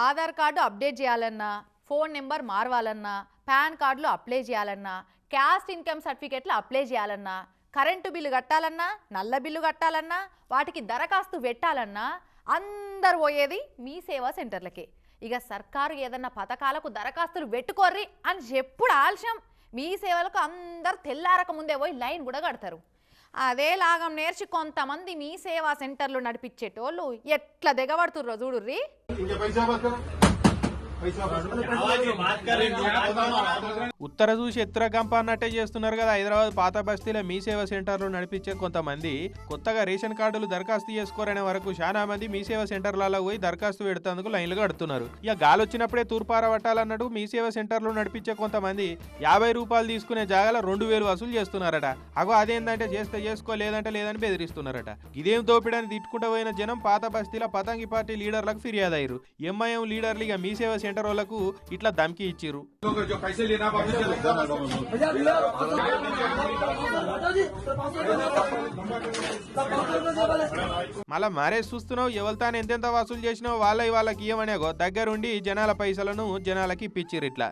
Aadhaar card update చేయాలన్నా phone number మారవాలన్నా PAN కార్డులో అప్లై చేయాలన్నా క్యాస్ట్ ఇన్కమ్ సర్టిఫికేట్లు అప్లై చేయాలన్నా కరెంటు బిల్లు కట్టాలన్నా నల్ల బిల్లు కట్టాలన్నా వాటికి దరఖాస్తు పెట్టాలన్నా అందరు పోయేది మీ సేవా సెంటర్లకే. ఇక సర్కారు ఏదన్నా పథకాలకు దరఖాస్తులు పెట్టుకోర్రి అని చెప్పుడు ఆలస్యం. మీ సేవలకు అందరు తెల్లారక ముందే పోయి లైన్ కూడా కడతారు. అదే లాగం నేర్చి కొంతమంది మీ సేవా సెంటర్లు నడిపించేటోళ్ళు ఎట్లా దిగబడుతుర్రో చూడుర్రి. ఉత్తర చూసి ఎత్తుర గంప అన్నట్టే చేస్తున్నారు కదా. హైదరాబాద్ పాత బస్తీలో మీ సేవా సెంటర్లు నడిపించే కొంతమంది కొత్తగా రేషన్ కార్డులు దరఖాస్తు చేసుకోరనే వరకు చాలా మంది మీ సేవ సెంటర్లలో పోయి దరఖాస్తు పెడుతందుకు లైన్లు కడుతున్నారు. ఇక గాలి వచ్చినప్పుడే తూర్పార పట్టాలన్నట్టు మీ సేవా సెంటర్లు నడిపించే కొంతమంది యాభై రూపాయలు తీసుకునే జాగాలో రెండు వేలు వసూలు చేస్తున్నారట. అగో అదేంటంటే చేస్తే చేసుకో లేదంటే లేదని బెదిరిస్తున్నారట. ఇదేం తోపిడని తిట్టుకుంటూ పోయిన జనం పాత బస్తీల పతంగి పార్టీ లీడర్లకు ఫిర్యాదు అయ్యారు. ఎంఐఎం లీడర్లు ఇక మీ సెంటర్ సెంటరోలకు ఇట్లా ధమ్కి ఇచ్చారు మళ్ళా మరే చూస్తున్నావు ఎవరితాను ఎంతెంత వసూలు చేసినావు వాళ్ళ వాళ్ళకి ఇవ్వనేగో దగ్గరుండి జనాల పైసలను జనాలకి పిచ్చిరు ఇట్లా.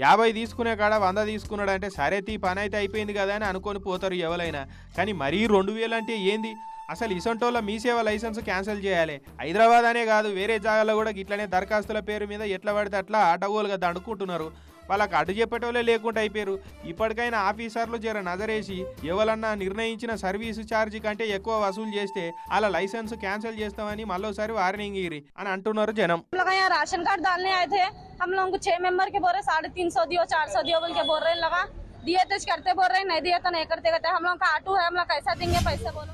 యాభై తీసుకునే కాడ వంద తీసుకున్నాడంటే సరే తీ పని అయితే అయిపోయింది కదా అని అనుకొని పోతారు ఎవరైనా. కానీ మరీ రెండు వేలు అంటే ఏంది? అసలు ఇసంటోళ్ళ మీ సేవ లైసెన్స్ క్యాన్సిల్ చేయాలి హైదరాబాద్ అనే కాదు వేరే జాగాలో కూడా ఇట్లనే దరఖాస్తుల పేరు మీద ఎట్లా పడితే అట్లా అడ్డగోలుగా దండుకుంటున్నారు వాళ్ళకి అడ్డు చెప్పేటోళ్ళే లేకుండా అయిపోయారు ఇప్పటికైనా ఆఫీసర్లు జర నజరేసి ఎవరన్నా నిర్ణయించిన సర్వీసు ఛార్జీ కంటే ఎక్కువ వసూలు చేస్తే అలా లైసెన్స్ క్యాన్సిల్ చేస్తామని మళ్ళోసారి వార్నింగ్ ఇరి అని అంటున్నారు జనం हम लोग यहाँ राशन कार्ड डालने आए थे हम लोगों को छह मेंबर के बोल रहे साढ़े तीन सौ दियो चार सौ दियो बोल के बोल रहे लगा दिए तो करते बोल रहे नहीं दिए तो नहीं करते कहते हम लोग का आटू है हम लोग कैसा देंगे पैसे बोलो